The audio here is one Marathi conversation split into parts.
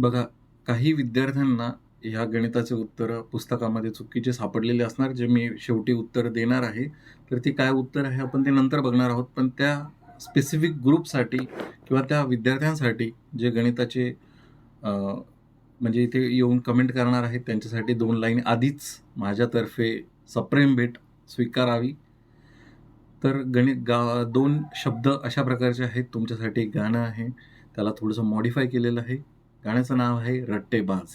बघा काही विद्यार्थ्यांना ह्या गणिताचे उत्तरं पुस्तकामध्ये चुकीचे सापडलेले असणार जे मी शेवटी उत्तर देणार आहे. तर ती काय उत्तर आहे आपण ते नंतर बघणार आहोत. पण त्या स्पेसिफिक ग्रुपसाठी किंवा त्या विद्यार्थ्यांसाठी जे गणिताचे म्हणजे इथे येऊन कमेंट करणार आहेत त्यांच्यासाठी दोन लाईन आधीच माझ्यातर्फे सप्रेम भेट स्वीकारावी. तर गणित गा दोन शब्द अशा प्रकारचे आहेत तुमच्यासाठी एक गाणं आहे. त्याला थोडंसं मॉडिफाय केलेलं आहे. गाण्याचं नाव आहे रट्टेबाज.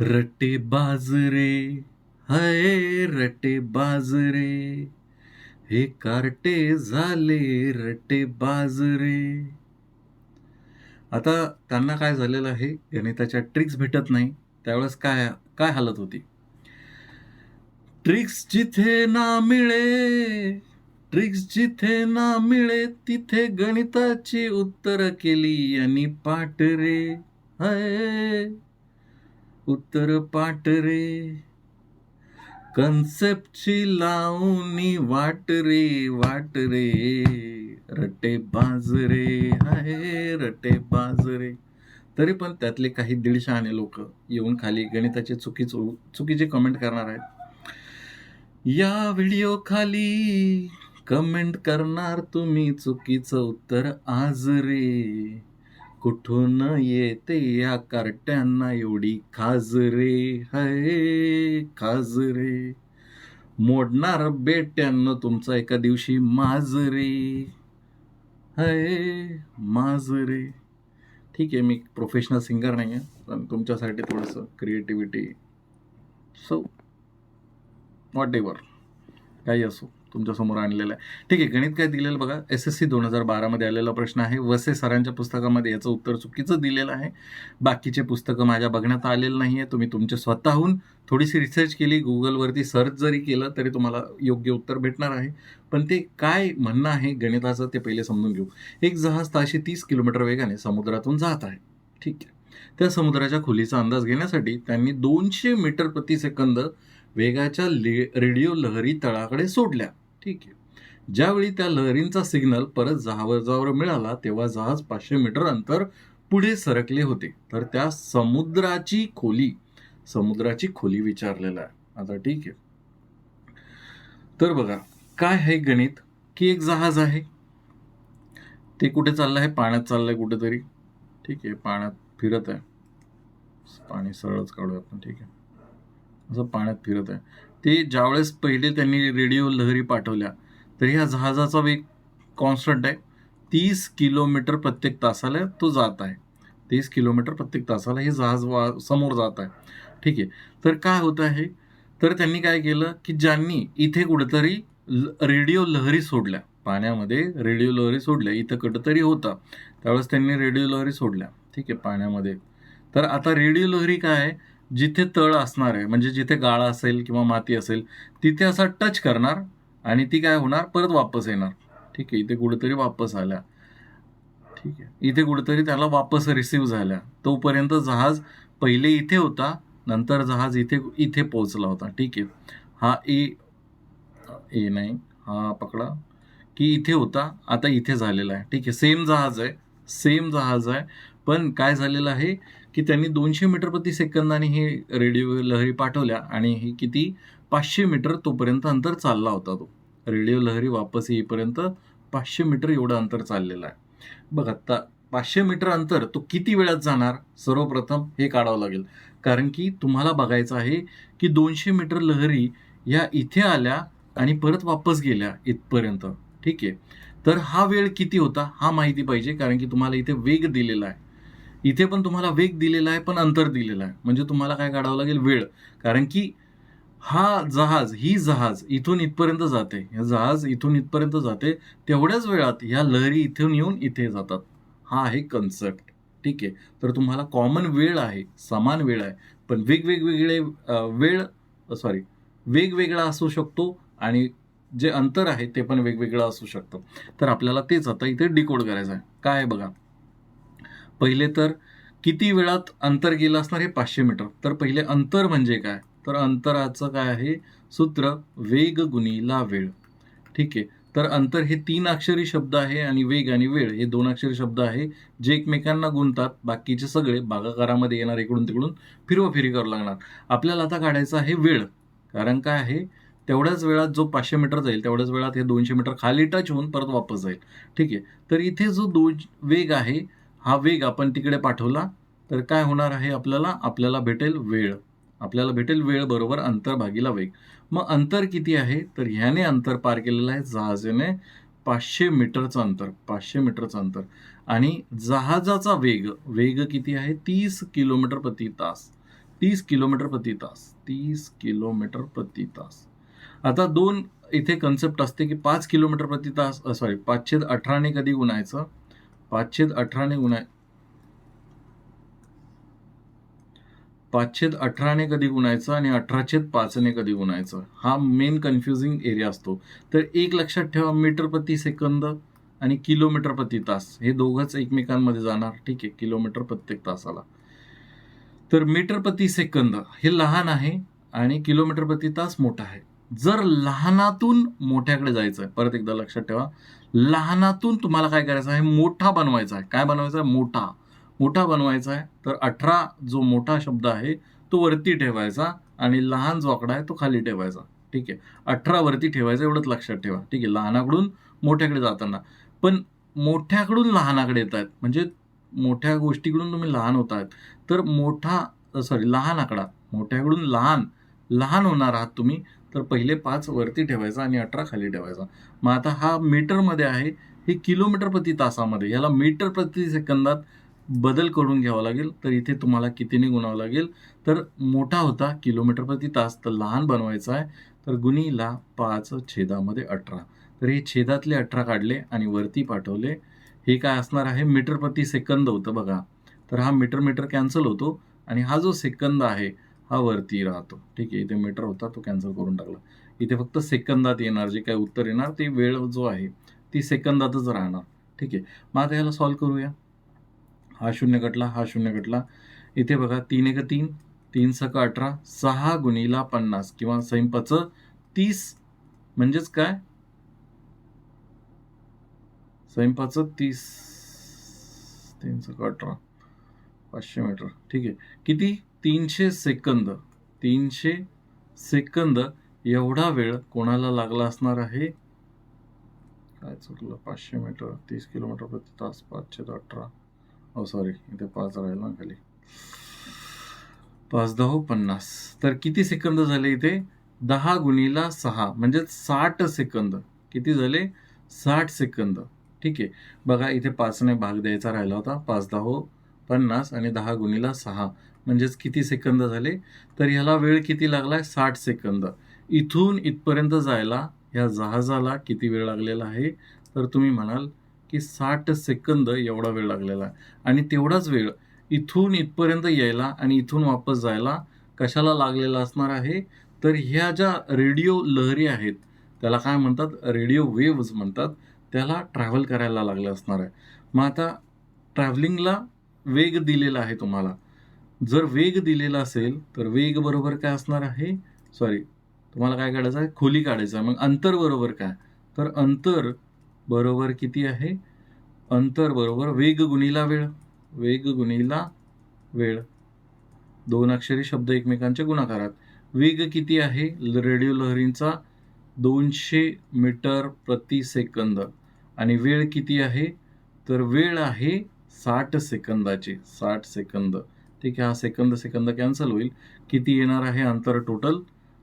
रट्टेबाज रे हाय रट्टेबाज रे. हे कार्टे झाले रट्टेबाज रे. आता त्यांना काय झालेलं आहे गणिताच्या ट्रिक्स भेटत नाही त्यावेळेस काय काय हालत होती? ट्रिक्स जिथे ना मिळे ट्रिक्स जिथे ना मिळे तिथे गणिताची उत्तर केली यांनी पाठ रे. हाय. उत्तर पाठ रे. कन्सेप्टची लावणी वाट रे वाट रे. रटे बाजरे हाय रटे बाजरे तरी पण त्यातले काही दीडशे आणि लोक येऊन खाली गणिताचे चुकीच चुकीचे कमेंट करणार आहेत. या व्हिडिओ खाली कमेंट करणार तुम्ही चुकीचं उत्तर आज रे. कुठून येते या कार्ट्यांना एवढी खाज रे? हाय खाज रे. मोडणार बेट्यांना तुमचा एका दिवशी माज रे. हाय माज रे. ठीक आहे मी प्रोफेशनल सिंगर नाही आहे पण तुमच्यासाठी थोडंसं क्रिएटिव्हिटी सो वॉट एवर काही असो. तुमच्यासमोर आणलेलं आहे. ठीक आहे गणित काय दिलेलं बघा एस एस सी दोन हजार बारामध्ये आलेला प्रश्न आहे. वसे सरांच्या पुस्तकामध्ये याचं उत्तर चुकीचं दिलेलं आहे. बाकीचे पुस्तकं माझ्या बघण्यात आलेलं नाही आहे तुम्ही तुमच्या स्वतःहून थोडीशी रिसर्च केली गुगलवरती सर्च जरी केलं तरी तुम्हाला योग्य उत्तर भेटणार आहे. पण ते काय म्हणणं आहे गणिताचं ते पहिले समजून घेऊ. एक जहाज ताशे तीस किलोमीटर वेगाने समुद्रातून जात आहे. ठीक आहे. त्या समुद्राच्या खोलीचा अंदाज घेण्यासाठी त्यांनी दोनशे मीटर प्रति सेकंद वेगाच्या ले रेडिओ लहरी तळाकडे सोडल्या. ठीक आहे. ज्यावेळी त्या लहरींचा सिग्नल परत जहाजावर मिळाला तेव्हा जहाज पाचशे मीटर अंतर पुढे सरकले होते. तर त्या समुद्राची खोली समुद्राची खोली विचारलेलं आहे. आता ठीक आहे. तर बघा काय आहे गणित? की एक जहाज आहे? ते कुठे चाललं आहे? पाण्यात चाललंय कुठेतरी. ठीक आहे पाण्यात फिरत आहे. पाणी सरळच काढूया आपण. ठीक आहे. असं पाण्यात फिरत आहे. ते ज्यावेळेस पहिले त्यांनी रेडिओ लहरी पाठवल्या तर ह्या जहाजाचा वेग कॉन्स्टंट आहे. तीस किलोमीटर प्रत्येक तासाला तो जात आहे. तीस किलोमीटर प्रत्येक तासाला हे जहाज वा समोर जात आहे. ठीक आहे. तर काय होत आहे? तर त्यांनी काय केलं की ज्यांनी इथे कुठेतरी रेडिओ लहरी सोडल्या. पाण्यामध्ये रेडिओ लहरी सोडल्या. इथं कुठंतरी होता. त्यावेळेस त्यांनी रेडिओ लहरी सोडल्या. ठीक आहे. पाण्यामध्ये. तर आता रेडिओ लहरी काय आहे? जिथे तळ असणार आहे म्हणजे जिथे गाळा असेल किंवा माती असेल तिथे असा टच करणार आणि ती काय होणार? परत वापस येणार. ठीक आहे इथे कुठेतरी वापस आल्या. ठीक आहे इथे कुठेतरी त्याला वापस रिसीव झाल्या. तोपर्यंत जहाज पहिले इथे होता नंतर जहाज इथे इथे पोहोचला होता. ठीक आहे हा ए ए नाही हा पकडा की इथे होता आता इथे झालेला आहे. ठीक आहे सेम जहाज आहे सेम जहाज आहे पण काय झालेलं आहे? की त्यांनी दोनशे मीटर प्रति सेकंदाने हे रेडिओ लहरी पाठवल्या आणि ही किती? पाचशे मीटर तोपर्यंत अंतर चालला होता तो. रेडिओ लहरी वापस येईपर्यंत पाचशे मीटर एवढं अंतर चाललेलं आहे. बघ आता पाचशे मीटर अंतर तो किती वेळात जाणार? सर्वप्रथम हे काढावं लागेल. कारण की तुम्हाला बघायचं आहे की दोनशे मीटर लहरी या इथे आल्या आणि परत वापस गेल्या इथपर्यंत. ठीक आहे? तर हा वेळ किती होता? हा माहिती पाहिजे कारण की तुम्हाला इथे वेग दिलेला आहे. इथे पण तुम्हाला वेग दिलेला आहे पण अंतर दिलेलं आहे. म्हणजे तुम्हाला काय काढावं लागेल? वेळ. कारण की हा जहाज ही जहाज इथून इथपर्यंत जाते. हे जहाज इथून इथपर्यंत जाते. तेवढ्याच वेळात ह्या लहरी इथून येऊन इथे जातात. हा आहे कन्सेप्ट ठीक आहे? तर तुम्हाला कॉमन वेळ आहे समान वेळ आहे. पण वेगवेगवेगळे वेळ सॉरी वेगवेगळा असू शकतो आणि जे अंतर आहे ते पण वेगवेगळं असू शकतं. तर आपल्याला तेच आता इथे डिकोड करायचं आहे. काय आहे बघा? पहिले तर किती वेळात अंतर गेलं असणार हे पाचशे मीटर? तर पहिले अंतर म्हणजे काय? तर अंतराचं काय आहे? सूत्र वेग गुणीला वेळ. ठीक आहे. तर अंतर हे तीन अक्षरी शब्द आहे आणि वेग आणि वेळ हे दोन अक्षरी शब्द आहे जे एकमेकांना गुणतात. बाकीचे सगळे भागाकारामध्ये येणार इकडून तिकडून फिरवाफिरी करावं लागणार. आपल्याला आता काढायचं आहे वेळ. कारण काय आहे? तेवढ्याच वेळात जो पाचशे मीटर जाईल तेवढ्याच वेळात हे दोनशे मीटर खाली टच होऊन परत वापस जाईल. ठीक आहे. तर इथे जो दोन वेग आहे हा वेग आपण तिकडे पाठवला तर काय होणार आहे आपल्याला? आपल्याला भेटेल वेळ. आपल्याला भेटेल वेळ बरोबर अंतर भागीला वेग. मग अंतर किती आहे? तर ह्याने अंतर पार केलेलं आहे जहाजाने पाचशे मीटरचं अंतर पाचशे मीटरचं अंतर. आणि जहाजाचा वेग वेग किती आहे? तीस किलोमीटर प्रति तास. तीस किलोमीटर प्रति तास. तीस किलोमीटर प्रति तास. आता दोन इथे कन्सेप्ट असते की पाच किलोमीटर प्रति तास सॉरी पाचशे अठराने कधी गुणायचं? पाचशेद अठराने गुणा पाचशेद अठराने कधी गुणायचं आणि अठराशेद पाचने कधी गुणायचं? हा मेन कन्फ्युजिंग एरिया असतो. तर एक लक्षात ठेवा मीटर प्रति सेकंद आणि किलोमीटर प्रति तास. हे दोघंच एकमेकांमध्ये जाणार. ठीक आहे किलोमीटर प्रत्येक तासाला. तर मीटर प्रति सेकंद हे लहान आहे आणि किलोमीटर प्रति तास मोठा आहे. जर लहानातून मोठ्याकडे जायचं आहे परत एकदा लक्षात ठेवा. लहानातून तुम्हाला काय करायचं आहे? मोठा बनवायचा आहे. काय बनवायचा आहे? मोठा. मोठा बनवायचा आहे तर अठरा जो मोठा शब्द आहे तो वरती ठेवायचा आणि लहान जो आकडा आहे तो खाली ठेवायचा. ठीक आहे? अठरा वरती ठेवायचा एवढंच लक्षात ठेवा. ठीक आहे? लहानाकडून मोठ्याकडे जाताना. पण मोठ्याकडून लहानाकडे येत आहेत म्हणजे मोठ्या गोष्टीकडून तुम्ही लहान होत आहेत तर मोठा सॉरी लहान आकडा. मोठ्याकडून लहान. लहान होणार आहात तुम्ही. तर पहिले पाच वरती ठेवायचा आणि अठरा खाली ठेवायचा. मग आता हा मीटरमध्ये आहे हे किलोमीटर प्रति तासामध्ये याला मीटर प्रति सेकंदात बदल करून घ्यावा लागेल. तर इथे तुम्हाला कितीने गुणावं लागेल? तर मोठा होता किलोमीटर प्रति तास तर लहान बनवायचा आहे. तर गुणीला पाच छेदामध्ये अठरा. तर हे छेदातले अठरा काढले आणि वरती पाठवले. हे काय असणार आहे? मीटर प्रति सेकंद होतं बघा. तर हा मीटर मीटर कॅन्सल होतो. आणि हा जो सेकंद आहे हा वरती राहतो. ठीक आहे इथे मीटर होता तो कॅन्सल करून टाकला. इथे फक्त सेकंदात येणार जे काय उत्तर येणार ते वेळ जो आहे ती सेकंदातच राहणार. ठीक आहे. मग आता याला सॉल्व करूया. हा शून्य कटला हा शून्य कटला. इथे बघा तीन एक तीन तीन सक अठरा सहा गुणीला पन्नास किंवा सैंपाच तीस. म्हणजेच काय? स्वयंपाचं तीस तीन सक अठरा पाचशे मीटर ठीक आहे. किती? तीनशे सेकंद तीनशे सेकंद एवढा वेळ कोणाला लागला असणार आहे? काय चुकलं? पाचशे मीटर तीस किलोमीटर प्रति तास पाचशे अठरा. Oh, हो सॉरी इथे पाच राहील ना खाली. पाच दहा पन्नास. तर किती सेकंद झाले इथे? दहा गुणीला सहा म्हणजे साठ सेकंद. किती झाले? साठ सेकंद. ठीक आहे. बघा इथे पाचने भाग द्यायचा राहिला होता. पाच दहा पन्नास आणि दहा गुणीला सहा. म्हणजेच किती सेकंद झाले तर ह्याला वेळ किती लागलाय साठ सेकंद. इथून इथपर्यंत जायला ह्या जहाजाला किती वेळ लागलेला आहे? तर तुम्ही म्हणाल की साठ सेकंद एवढा वेळ लागलेला आहे. आणि तेवढाच वेळ इथून इथपर्यंत यायला आणि इथून वापस जायला कशाला लागलेला असणार आहे? तर ह्या ज्या रेडिओ लहरी आहेत त्याला काय म्हणतात? रेडिओ वेव्ज म्हणतात. त्याला ट्रॅव्हल करायला लागलं असणार आहे. मग आता ट्रॅव्हलिंगला वेग दिलेला आहे तुम्हाला. जर वेग दिलेला असेल तर वेग बरोबर काय असणार आहे? सॉरी तुम्हाला काय काढायचं आहे? खोली काढायचं आहे. मग अंतर बरोबर काय? तर अंतर बरोबर किती आहे? अंतर बरोबर वेग गुणीला वेळ. वेग गुणीला वेळ. दोन अक्षरी शब्द एकमेकांच्या गुणाकारात. वेग किती आहे? रेडिओ लहरींचा दोनशे मीटर प्रति सेकंद. आणि वेळ किती आहे? तर वेळ आहे साठ सेकंदाची. साठ सेकंद. ठीक आहे हा सेकंद सेकंद कॅन्सल होईल. किती येणार आहे अंतर टोटल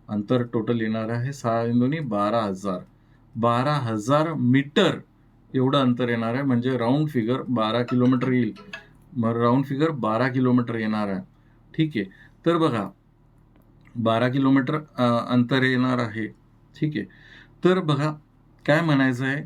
अंतर टोटल येणार आहे सहा दोन्ही बारा हजार. बारा हजार मीटर एवढं अंतर येणार आहे. म्हणजे राऊंड फिगर बारा किलोमीटर येईल. मग राऊंड फिगर बारा किलोमीटर येणार आहे. ठीक आहे. तर बघा बारा किलोमीटर अंतर येणार आहे. ठीक आहे. तर बघा काय म्हणायचं आहे?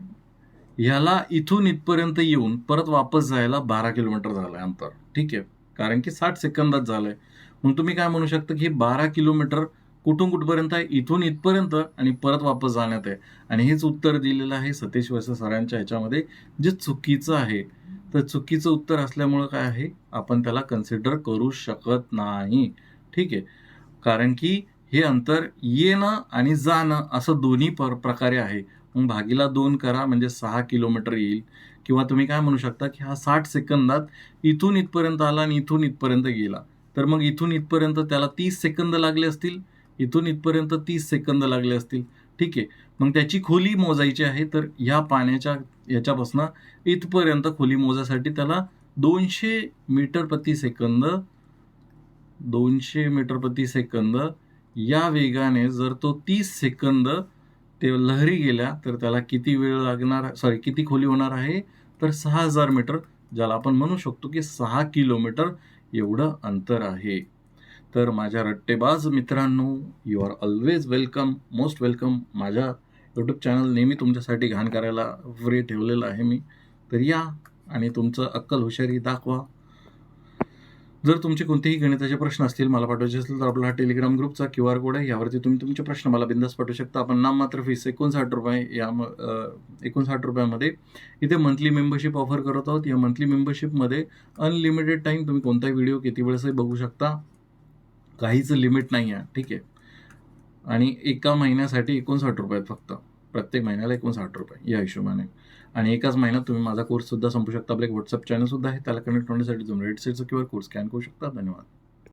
ह्याला इथून इथपर्यंत येऊन परत वापस जायला बारा किलोमीटर झालं आहे अंतर. ठीक आहे. कारण की साठ सेकंदात झालं आहे मग तुम्ही काय म्हणू शकता की बारा किलोमीटर कुठून कुठपर्यंत आहे? इथून इथपर्यंत आणि परत वापस जाण्यात आहे. आणि हेच उत्तर दिलेलं आहे सतीश वैसे सरांच्या ह्याच्यामध्ये जे चुकीचं आहे. तर चुकीचं उत्तर असल्यामुळं काय आहे? आपण त्याला कन्सिडर करू शकत नाही. ठीक आहे. कारण की हे अंतर येणं आणि जाणं असं दोन्ही पर प्रकारे आहे. मग भागीला दोन करा म्हणजे सहा किलोमीटर येईल. किंवा तुम्ही काय म्हणू शकता की हा साठ सेकंदात इथून इथपर्यंत आला आणि इथून इथपर्यंत गेला. तर मग इथून इथपर्यंत त्याला तीस सेकंद लागले असतील. इथून इथपर्यंत तीस सेकंद लागले असतील. ठीक आहे. मग त्याची खोली मोजायची आहे तर ह्या पाण्याच्या याच्यापासून इथपर्यंत खोली मोजायसाठी त्याला दोनशे मीटर प्रति सेकंद दोनशे मीटर प्रति सेकंद या वेगाने जर तो तीस सेकंद ते लहरी गेल्या तर त्याला किती वेळ लागणार सॉरी किती खोली होणार आहे? तर सहा हजार मीटर ज्याला आपण म्हणू शकतो की सहा किलोमीटर एवढं अंतर आहे. तर माझ्या रट्टेबाज मित्रांनो you are always welcome most welcome माझ्या यूट्यूब चॅनल नेहमी तुमच्यासाठी घाण करायला फ्री ठेवलेलं आहे मी. तर या आणि तुमचं अक्कल हुशारी दाखवा. जर तुमचे कोणतेही गणिताचे प्रश्न असतील मला पाठवायचे असतील तर आपला हा टेलिग्राम ग्रुपचा क्यू आर कोड आहे. यावरती तुम्ही तुमचे प्रश्न मला बिंदास पाठवू शकता. आपण नाम मात्र फीस एकोणसाठ रुपये या एकोणसाठ रुपयामध्ये इथे मंथली मेंबरशिप ऑफर करत आहोत. या मंथली मेंबरशिपमध्ये अनलिमिटेड टाईम तुम्ही कोणताही व्हिडिओ किती वेळेसही बघू शकता. काहीच लिमिट नाही आहे ठीक आहे? आणि एका महिन्यासाठी एकोणसाठ रुपये आहेत फक्त. प्रत्येक महिन्याला एकोणसाठ रुपये या हिशोबाने. आणि एकाच महिन्यात तुम्ही माझा कोर्स सुद्धा संपू शकता. आपलं एक व्हॉट्सअप चॅनल सुद्धा आहे. त्याला कनेक्ट होण्यासाठी तुम्ही रेड सेटचं किंवा कोर्स स्कॅन करू शकता. धन्यवाद.